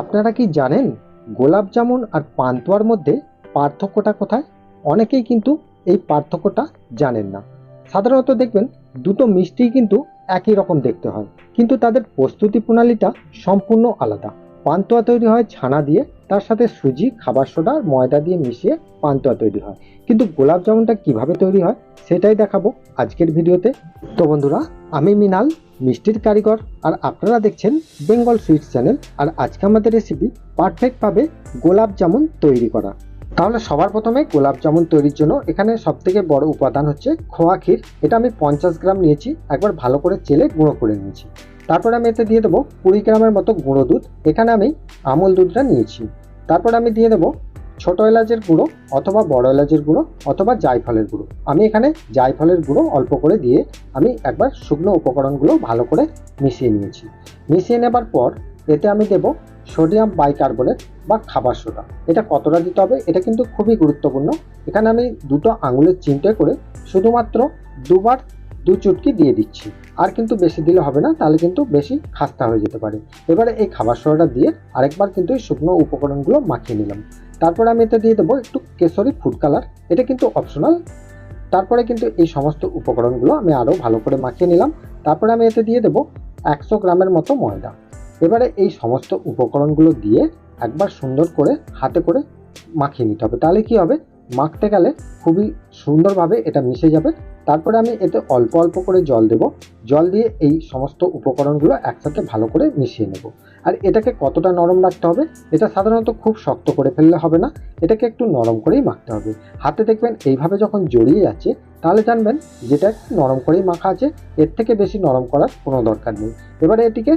আপনারা কি জানেন গোলাপ জামুন আর পান্তুয়ার মধ্যে পার্থক্যটা কোথায়? অনেকেই কিন্তু এই পার্থক্যটা জানেন না। সাধারণত দেখবেন দুটো মিষ্টি কিন্তু একই রকম দেখতে হয়। কিন্তু তাদের প্রস্তুতি প্রণালীটা সম্পূর্ণ আলাদা। পান্তুয়া তৈরি হয় ছানা দিয়ে তার সাথে সুজি, খাবার সোডা আর ময়দা দিয়ে মিশিয়ে পান্তুয়া তৈরি হয়। কিন্তু গোলাপ জামুনটা কীভাবে তৈরি হয়, সেটাই দেখাবো আজকের ভিডিওতে। তো বন্ধুরা, আমি মিনাল মিষ্টির কারিগর, আর আপনারা দেখছেন বেঙ্গল সুইটস চ্যানেল। আর আজকে আমাদের রেসিপি পারফেক্টভাবে গোলাপ জামুন তৈরি করা। তাহলে সবার প্রথমে গোলাপ জামুন তৈরির জন্য এখানে সব থেকে বড় উপাদান হচ্ছে খোয়া ক্ষীর। এটা আমি পঞ্চাশ গ্রাম নিয়েছি, একবার ভালো করে চেলে গুঁড়ো করে নিয়েছি। তারপর আমি এতে দিয়ে দেবো কুড়ি গ্রামের মতো গুঁড়ো দুধ। এখানে আমি আমল দুধটা নিয়েছি। তারপর আমি দিয়ে দেবো ছোট এলাচের গুঁড়ো অথবা বড় এলাচের গুঁড়ো অথবা জায়ফলের গুঁড়ো। আমি এখানে জায়ফলের গুঁড়ো অল্প করে দিয়ে আমি একবার শুকনো উপকরণগুলো ভালো করে মিশিয়ে নিয়েছি। মিশিয়ে নেবার পর এতে আমি দেব সোডিয়াম বাইকার্বনেট বা খাবার সোডা। এটা কতটা দিতে হবে? এটা কিন্তু খুবই গুরুত্বপূর্ণ। এখানে আমি দুটো আঙুলের চিমটে করে শুধুমাত্র দুবার দু চুটকি দিয়ে দিচ্ছি। আর কিন্তু বেশি দিলে হবে না, তাহলে কিন্তু বেশি খাস্তা হয়ে যেতে পারে। এবারে এই খাবার সোডাটা দিয়ে আরেকবার কিন্তু এই শুকনো উপকরণগুলো মাখিয়ে নিলাম। তারপরে আমি এতে দিয়ে দেবো একটু কেশরি ফুড কালার। এটা কিন্তু অপশনাল। তারপরে কিন্তু এই সমস্ত উপকরণগুলো আমি আরও ভালো করে মাখিয়ে নিলাম। তারপরে আমি এতে দিয়ে দেবো একশো গ্রামের মতো ময়দা। এবারে এই সমস্ত উপকরণগুলো দিয়ে একবার সুন্দর করে হাতে করে মাখিয়ে নিতে হবে। তাহলে কি হবে? মাখতে গেলে খুবই সুন্দরভাবে এটা মিশে যাবে। তারপরে আমি এতে অল্প অল্প করে জল দেব। জল দিয়ে এই সমস্ত উপকরণগুলো একসাথে ভালো করে মিশিয়ে নেব। আর এটাকে কতটা নরম রাখতে হবে, এটা সাধারণত খুব শক্ত করে ফেললে হবে না। এটাকে একটু নরম করেই মাখতে হবে। হাতে দেখবেন এইভাবে যখন জড়িয়ে যাচ্ছে, তাহলে জানবেন যেটা নরম করেই মাখা আছে, এর থেকে বেশি নরম করার কোনো দরকার নেই। এবারে এটিকে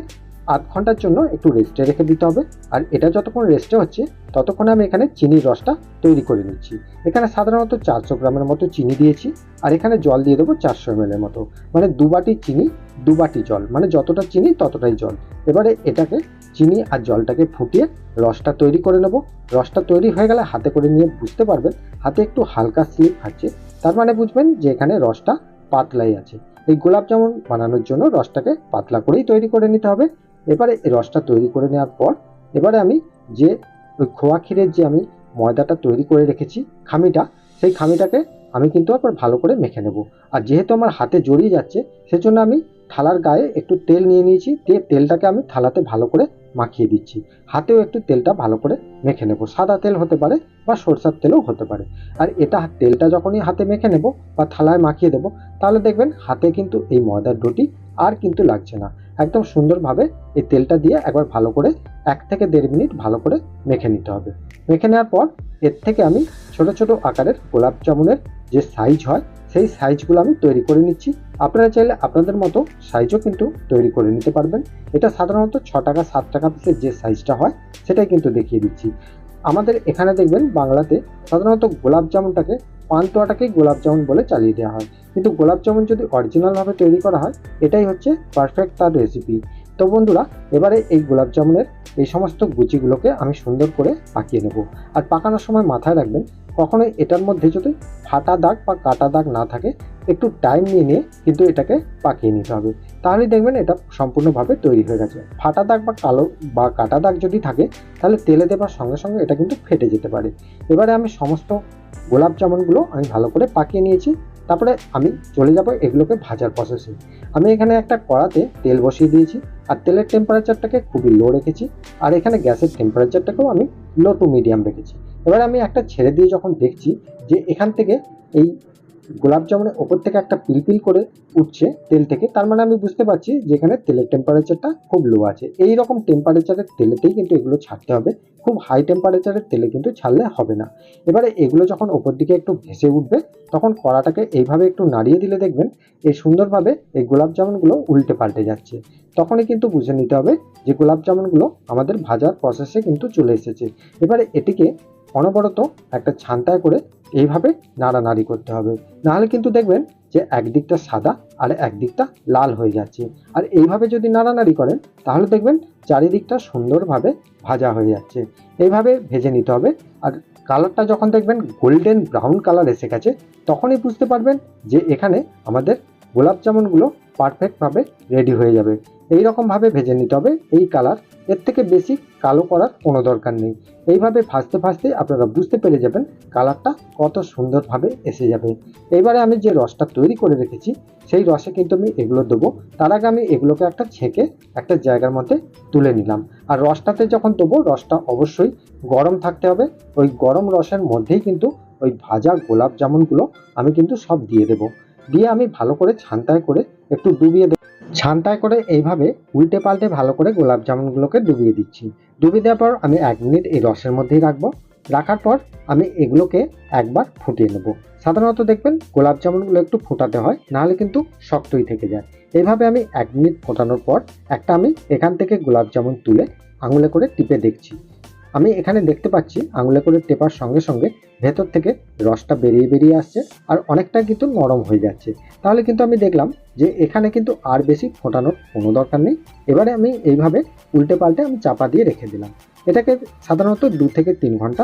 আধ ঘণ্টার জন্য একটু রেস্টে রেখে দিতে হবে। আর এটা যতক্ষণ রেস্টে হচ্ছে, ততক্ষণে আমি এখানে চিনির রসটা তৈরি করে নিচ্ছি। এখানে সাধারণত চারশো গ্রামের মতো চিনি দিয়েছি। আর এখানে জল দিয়ে দেবো চারশো এম এর মতো। মানে দু বাটি চিনি, দু বাটি জল। মানে যতটা চিনি, ততটাই জল। এবারে এটাকে চিনি আর জলটাকে ফুটিয়ে রসটা তৈরি করে নেব। রসটা তৈরি হয়ে গেলে হাতে করে নিয়ে বুঝতে পারবেন, হাতে একটু হালকা স্লিপ খাচ্ছে তার মানে বুঝবেন যে এখানে রসটা পাতলাই আছে। এই গোলাপ জামুন বানানোর জন্য রসটাকে পাতলা করেই তৈরি করে নিতে হবে। এবারে এই রসটা তৈরি করে নেওয়ার পর, এবারে আমি যে ওই খোয়া ক্ষীরের যে আমি ময়দাটা তৈরি করে রেখেছি খামিটা, সেই খামিটাকে আমি কিন্তু আবার ভালো করে মেখে নেব। আর যেহেতু আমার হাতে জড়িয়ে যাচ্ছে, সেজন্য আমি থালার গায়ে একটু তেল নিয়ে নিয়েছি, দিয়ে তেলটাকে আমি থালাতে ভালো করে মাখিয়ে দিচ্ছি। হাতেও একটু তেলটা ভালো করে মেখে নেব। সাদা তেল হতে পারে বা সরষার তেলও হতে পারে। আর এটা তেলটা যখনই হাতে মেখে নেব বা থালায় মাখিয়ে দেবো, তাহলে দেখবেন হাতে কিন্তু এই ময়দার ডোটি আর কিন্তু লাগছে না। একদম সুন্দরভাবে এই তেলটা দিয়ে একবার ভালো করে এক থেকে দেড় মিনিট ভালো করে মেখে নিতে হবে। মেখে নেওয়ার পর এর থেকে আমি ছোট ছোট আকারের গোলাপ জামুনের যে সাইজ হয়, সেই সাইজগুলো আমি তৈরি করে নিচ্ছি। আপনারা চাইলে আপনাদের মতো সাইজও কিন্তু তৈরি করে নিতে পারবেন। এটা সাধারণত ছ টাকা, সাত টাকা পিসের যে সাইজটা হয়, সেটাই কিন্তু দেখিয়ে দিচ্ছি। আমাদের এখানে দেখবেন বাংলাতে সাধারণত গোলাপ জামুনটাকে পান্তুয়াটাকেই গোলাপ জামুন বলে চালিয়ে দেওয়া হয়। কিন্তু গোলাপ জামুন যদি অরিজিনালভাবে তৈরি করা হয়, এটাই হচ্ছে পারফেক্ট তার রেসিপি তো বন্ধুরা, এবারে এই গোলাপ জামুনের এই সমস্ত গুচিগুলোকে আমি সুন্দর করে পাকিয়ে নেব। আর পাকানোর সময় মাথায় রাখবেন, কখনোই এটার মধ্যে যদি ফাটা দাগ বা কাটা দাগ না থাকে, একটু টাইম নিয়ে নিয়ে কিন্তু এটাকে পাকিয়ে নিতে হবে। তাহলে দেখবেন এটা সম্পূর্ণভাবে তৈরি হয়ে গেছে। ফাটা দাগ বা কালো বা কাটা দাগ যদি থাকে, তাহলে তেলে দেবার সঙ্গে সঙ্গে এটা কিন্তু ফেটে যেতে পারে। এবারে আমি সমস্ত গোলাপ জামুনগুলো আমি ভালো করে পাকিয়ে নিয়েছি। তারপরে আমি চলে যাব এগুলোকে ভাজার প্রসেসে আমি এখানে একটা কড়াতে তেল বসিয়ে দিয়েছি, আর তেলের টেম্পারেচারটাকে খুবই লো রেখেছি, আর এখানে গ্যাসের টেম্পারেচারটাকেও আমি লো টু মিডিয়াম রেখেছি। এবার আমি একটা ছেড়ে দিয়ে যখন দেখছি যে এখান থেকে এই গোলাপ জামুনের ওপর থেকে একটা পিলপিল করে উঠছে তেল থেকে। তার মানে আমি বুঝতে পারছি যে এখানে তেলের টেম্পারেচারটা খুব লো আছে। এই রকম টেম্পারেচারের তেলেতেই কিন্তু এগুলো ছাড়তে হবে। খুব হাই টেম্পারেচারের তেলে কিন্তু ছাড়লে হবে না। এবারে এগুলো যখন ওপর দিকে একটু ভেসে উঠবে, তখন কড়াটাকে এইভাবে একটু নাড়িয়ে দিলে দেখবেন এই সুন্দরভাবে এই গোলাপ জামুনগুলো উল্টে পাল্টে যাচ্ছে। তখনই কিন্তু বুঝে নিতে হবে যে গোলাপ জামুনগুলো আমাদের ভাজার প্রসেসে কিন্তু চলে এসেছে। এবারে এটিকে অনবরত একটা ছান্তায় করে এইভাবে নাড়ানাড়ি করতে হবে। নাহলে কিন্তু দেখবেন যে একদিকটা সাদা আর একদিকটা লাল হয়ে যাচ্ছে। আর এইভাবে যদি নাড়ানাড়ি করেন, তাহলে দেখবেন চারিদিকটা সুন্দরভাবে ভাজা হয়ে যাচ্ছে। এইভাবে ভেজে নিতে হবে। আর কালারটা যখন দেখবেন গোল্ডেন ব্রাউন কালার এসে গেছে, তখনই বুঝতে পারবেন যে এখানে আমাদের গোলাপ জামুনগুলো পারফেক্টভাবে রেডি হয়ে যাবে। এই রকমভাবে ভেজে নিতে হবে। এই কালারের থেকে বেশি কালো করার কোনো দরকার নেই। এইভাবে ভাজতে ভাজতে আপনারা বুঝতে পেরে যাবেন কালারটা কত সুন্দরভাবে এসে যাবে। এবারে আমি যে রসটা তৈরি করে রেখেছি, সেই রসে কিন্তু আমি এগুলো দেবো। তার আগে আমি এগুলোকে একটা ছেঁকে একটা জায়গার মধ্যে তুলে নিলাম। আর রসটাতে যখন দেবো, রসটা অবশ্যই গরম থাকতে হবে। ওই গরম রসের মধ্যেই কিন্তু ওই ভাজা গোলাপ জামুনগুলো আমি কিন্তু সব দিয়ে দেবো। দিয়ে আমি ভালো করে ছান্তায় করে একটু ডুবিয়ে দেবো ছান্তায় করে এইভাবে উল্টে পাল্টে ভালো করে গোলাপ জামুনগুলোকে ডুবিয়ে দিচ্ছি। ডুবিয়ে দেওয়ার পর আমি এক মিনিট এই রসের মধ্যেই রাখব। রাখার পর আমি এগুলোকে একবার ফুটিয়ে নেব। সাধারণত দেখবেন গোলাপ জামুনগুলো একটু ফোটাতে হয়, নাহলে কিন্তু শক্তই থেকে যায়। এইভাবে আমি এক মিনিট ফোটানোর পর একটা আমি এখান থেকে গোলাপ জামুন তুলে আঙুলে করে টিপে দেখছি। আমি এখানে দেখতে পাচ্ছি আঙুলে করে টেপার সঙ্গে সঙ্গে ভেতর থেকে রসটা বেরিয়ে বেরিয়ে আসছে আর অনেকটা কিন্তু নরম হয়ে যাচ্ছে। তাহলে কিন্তু আমি দেখলাম যে এখানে কিন্তু আর বেশি ফোটানোর কোনো দরকার নেই। এবারে আমি এইভাবে উল্টে পাল্টে আমি চাপা দিয়ে রেখে দিলাম। এটাকে সাধারণত দু থেকে তিন ঘণ্টা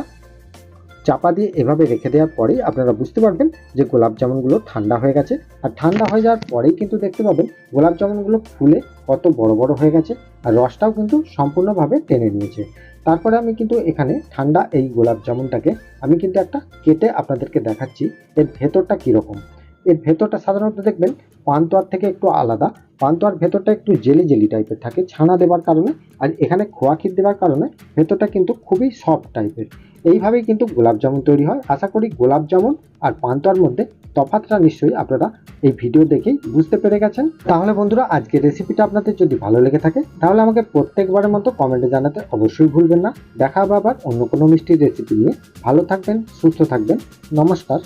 চাপা দিয়ে এভাবে রেখে দেওয়ার পরেই আপনারা বুঝতে পারবেন যে গোলাপ জামুনগুলো ঠান্ডা হয়ে গেছে। আর ঠান্ডা হয়ে যাওয়ার পরেই কিন্তু দেখতে পাবেন গোলাপ জামুনগুলো ফুলে কত বড় বড় হয়ে গেছে আর রসটাও কিন্তু সম্পূর্ণভাবে টেনে নিয়েছে। তারপরে আমি কিন্তু এখানে ঠান্ডা এই গোলাপ জামুনটাকে আমি কিন্তু একটা কেটে আপনাদেরকে দেখাচ্ছি এর ভেতরটা কীরকম। এর ভেতরটা সাধারণত দেখবেন পান্তুয়ার থেকে একটু আলাদা, পান্তুয়ার ভেতরটা একটু জেলি জেলি টাইপের থাকে ছানা দেওয়ার কারণে আর এখানে খোয়া ক্ষীর দেওয়ার কারণে ভেতরটা কিন্তু খুবই সফট টাইপের। এইভাবেই কিন্তু গোলাপ জামুন তৈরি হয়। আশা করি গোলাপ জামুন আর পান্তার মধ্যে তফাতটা নিশ্চয়ই আপনারা এই ভিডিও দেখেই বুঝতে পেরে গেছেন। তাহলে বন্ধুরা আজকে রেসিপিটা আপনাদের যদি ভালো লেগে থাকে, তাহলে আমাকে প্রত্যেকবারের মতো কমেন্টে জানাতে অবশ্যই ভুলবেন না। দেখা হবে আবার অন্য কোনো মিষ্টির রেসিপি নিয়ে। ভালো থাকবেন, সুস্থ থাকবেন। নমস্কার।